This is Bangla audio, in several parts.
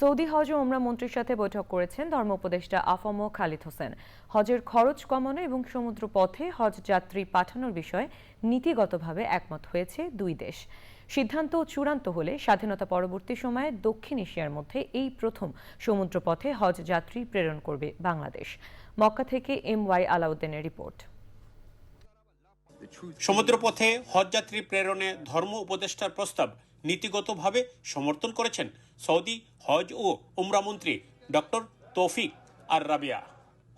সৌদি হজ ও ওমরা মন্ত্রীর সাথে বৈঠক করেছেন ধর্ম উপদেষ্টা আফম খালিদ হোসেন। হজের খরচ কমানো এবং সমুদ্র পথে হজ যাত্রী পাঠানোর বিষয়ে নীতিগতভাবে একমত হয়েছে দুই দেশ। সিদ্ধান্ত চূড়ান্ত হলে স্বাধীনতা পরবর্তী সময়ে দক্ষিণ এশিয়ার মধ্যে এই প্রথম সমুদ্রপথে হজ যাত্রী প্রেরণ করবে বাংলাদেশ। মক্কা থেকে এম ওয়াই আলাউদ্দিনের রিপোর্ট। সমুদ্রপথে হজযাত্রী প্রেরণে ধর্ম উপদেষ্টার প্রস্তাব নীতিগতভাবে সমর্থন করেছেন সৌদি হজ ও উমরা মন্ত্রী ডক্টর তৌফিক আর রাবিয়া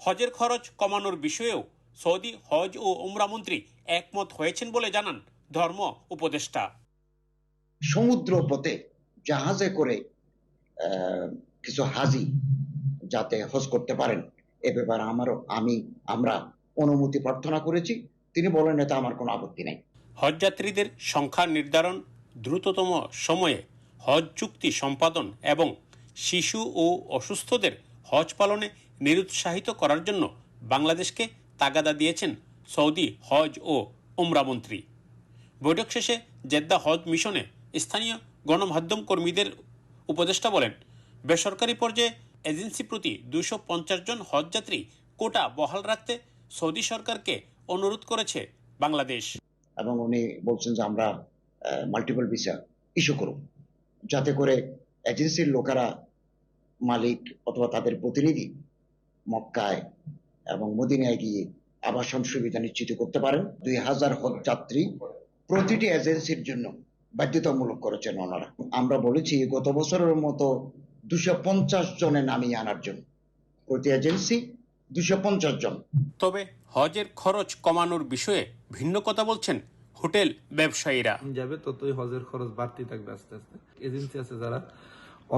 হজের খরচ কমানোর বিষয়েও সৌদি হজ ও উমরা মন্ত্রী একমত হয়েছেন বলে জানান ধর্ম উপদেষ্টা। সমুদ্র পথে জাহাজে করে কিছু হাজি যাতে হজ করতে পারেন, এ ব্যাপারে আমারও, আমি, আমরা অনুমতি প্রার্থনা করেছি। তিনি বলেন, এতে আমার কোনো আপত্তি নেই। হজযাত্রীদের সংখ্যা নির্ধারণ দ্রুততম সময়ে হজ চুক্তি সম্পাদন এবং শিশু ও অসুস্থদের হজ পালনে নিরুৎসাহিত করার জন্য বাংলাদেশকে তাগাদা দিয়েছেন সৌদি হজ ও উমরা মন্ত্রী। বৈঠক শেষে জেদ্দা হজ মিশনে স্থানীয় গণমাধ্যম কর্মীদের উপদেষ্টা বলেন, বেসরকারি পর্যায়ে এজেন্সি প্রতি দুশো জন হজযাত্রী কোটা বহাল রাখতে সৌদি সরকারকে অনুরোধ করেছে বাংলাদেশ। এবং উনি বলছেন যে আমরা মাল্টিপল ভিসা ইস্যু করব। যাতে করে এজেন্সির লোকেরা মালিক অথবা তাদের প্রতিনিধি মক্কায় এবং মদিনায় গিয়ে আবাসন সুবিধা নিশ্চিত করতে পারেন। দুই হাজার হজ যাত্রী প্রতিটি এজেন্সির জন্য বাধ্যতামূলক করেছেন ওনারা। আমরা বলেছি, গত বছরের মতো দুশো পঞ্চাশ জনে নামিয়ে আনার জন্য প্রতি এজেন্সি দুশো পঞ্চাশ জন তবে হজের খরচ কমানোর বিষয়ে ভিন্ন কথা বলছেন হোটেল ব্যবসায়ীরা। যাবে ততই হজের খরচ বাড়তি থাকবে আস্তে আস্তে। এজেন্সি আছে যারা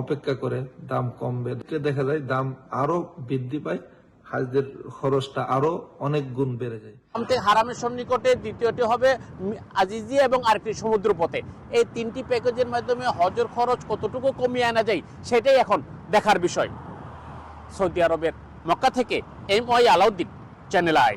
অপেক্ষা করে দাম কমবে। দেখা যায় দাম আরও বৃদ্ধি পায় হাজদের খরচটা আরও অনেক গুণ বেড়ে যায়। হারামের সন্নিকটে দ্বিতীয়টি হবে আজিজিয়া এবং আরেকটি সমুদ্র পথে এই তিনটি প্যাকেজের মাধ্যমে হজের খরচ কতটুকু কমিয়ে আনা যায় সেটাই এখন দেখার বিষয়। সৌদি আরবের মক্কা থেকে M Y Alauddin. Channel I